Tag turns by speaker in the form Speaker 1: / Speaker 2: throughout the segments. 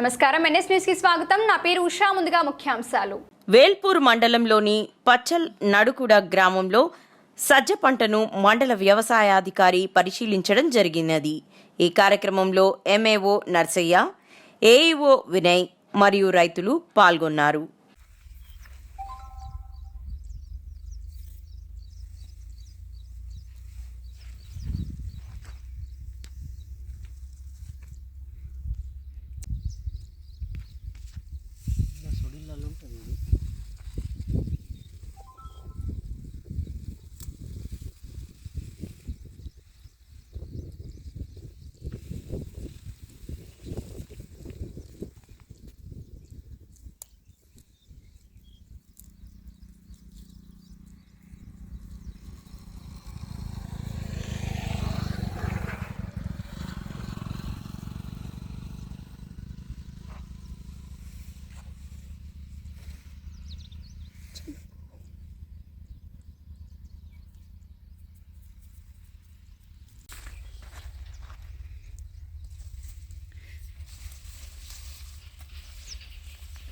Speaker 1: నమస్కారం. ఎన్ఎస్ న్యూస్కి స్వాగతం. నా పేరు ఉషా. ముందుగా ముఖ్యాంశాలు.
Speaker 2: వేల్పూర్ మండలంలోని పచ్చల్ నడుకుడ గ్రామంలో సజ్జ పంటను మండల వ్యవసాయాధికారి పరిశీలించడం జరిగినది. ఈ కార్యక్రమంలో ఎంఏఓ నర్సయ్య ఏఈఓ వినయ్ మరియు రైతులు పాల్గొన్నారు.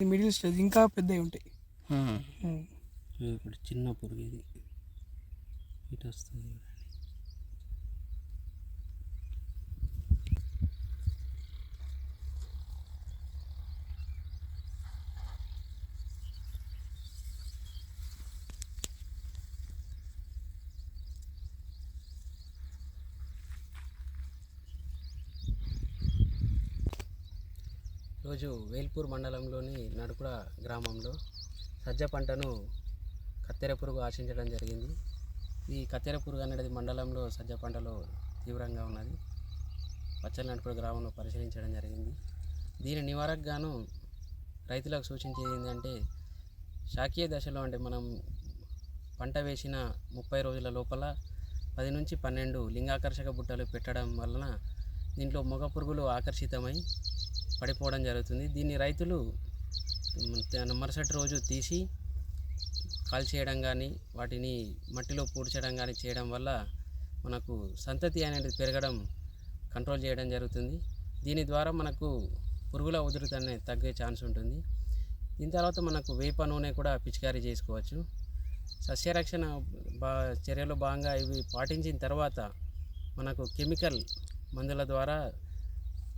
Speaker 3: మిడిల్ స్టేజ్ ఇంకా పెద్దవి ఉంటాయి.
Speaker 4: ఇప్పుడు చిన్న పురుగు ఇది. ఇటు వస్తుంది. రోజు వేల్పూర్ మండలంలోని నడుకుడ గ్రామంలో సజ్జ పంటను కత్తెర పురుగు ఆశించడం జరిగింది. ఈ కత్తెర పురుగు అనేది మండలంలో సజ్జ పంటలో తీవ్రంగా ఉన్నది. పచ్చల నడుపుడు గ్రామంలో పరిశీలించడం జరిగింది. దీని నివారణకు గాను రైతులకు సూచించేది ఏంటంటే శాకీయ దశలో అంటే మనం పంట వేసిన ముప్పై రోజుల లోపల పది నుంచి పన్నెండు లింగాకర్షక బుట్టలు పెట్టడం వలన దీంట్లో మొగ పురుగులు ఆకర్షితమై పడిపోవడం జరుగుతుంది. దీన్ని రైతులు మరుసటి రోజు తీసి కాల్చేయడం కానీ వాటిని మట్టిలో పూడ్చడం కానీ చేయడం వల్ల మనకు సంతతి అనేది పెరగడం కంట్రోల్ చేయడం జరుగుతుంది. దీని ద్వారా మనకు పురుగుల ఉధృతి అనేది తగ్గే ఛాన్స్ ఉంటుంది. దీని తర్వాత మనకు వేప నూనె కూడా పిచికారీ చేసుకోవచ్చు. సస్యరక్షణ బా చర్యలో భాగంగా ఇవి పాటించిన తర్వాత మనకు కెమికల్ మందుల ద్వారా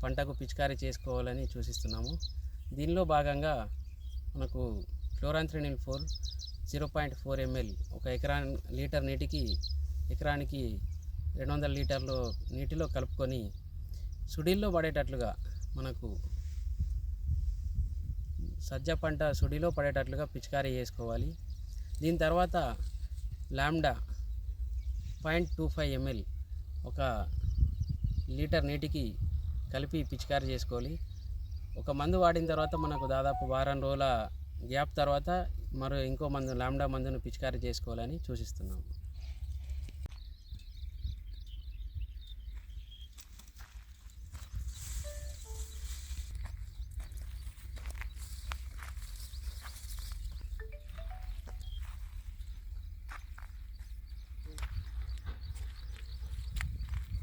Speaker 4: పంటకు పిచికారీ చేసుకోవాలని సూచిస్తున్నాము. దీనిలో భాగంగా మనకు క్లోరాంత్రినిల్ four zero point four ML ఒక ఎకరా లీటర్ నీటికి ఎకరానికి రెండు వందల లీటర్లు నీటిలో కలుపుకొని సుడిల్లో పడేటట్లుగా మనకు సజ్జ పంట సుడిలో పడేటట్లుగా పిచికారీ చేసుకోవాలి. దీని తర్వాత lambda point two five ML ఒక లీటర్ నీటికి కలిపి పిచికారి చేసుకోవాలి. ఒక మందు వాడిన తర్వాత మనకు దాదాపు వారం రోజుల గ్యాప్ తర్వాత మరో ఇంకో మందు లామ్డా మందును పిచికారి చేసుకోవాలని సూచిస్తున్నాము.